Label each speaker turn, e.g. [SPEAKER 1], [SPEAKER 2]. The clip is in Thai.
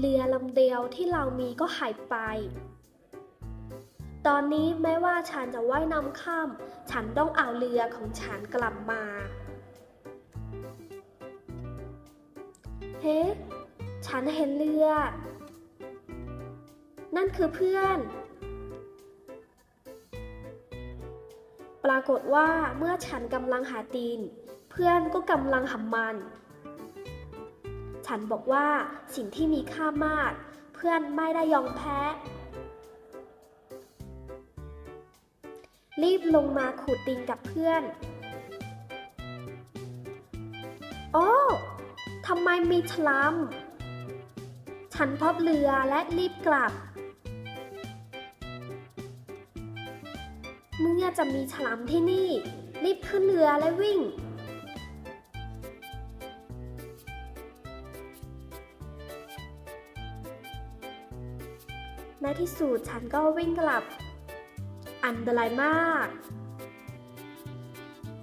[SPEAKER 1] เรือลำเดียวที่เรามีก็หายไป ตอนนี้แม้ว่าฉันจะว่ายน้ำข้าม ฉันต้องเอาเรือของฉันกลับมา เฮ้ ฉันเห็นเรือ นั่นคือเพื่อน ปรากฏว่าเมื่อฉันกำลังหาตีน เพื่อนก็กำลังหำมัน ฉันบอกว่าสิ่งที่มีค่ามาก เพื่อนไม่ได้ยอมแพ้ รีบลงมาขูดติงกับเพื่อน โอ้ทำไมมีฉลาม ฉันพบเรือและรีบกลับ เมื่อจะมีฉลามที่นี่ รีบขึ้นเรือและวิ่ง ในที่สุดฉันก็วิ่งกลับ อันตรายมาก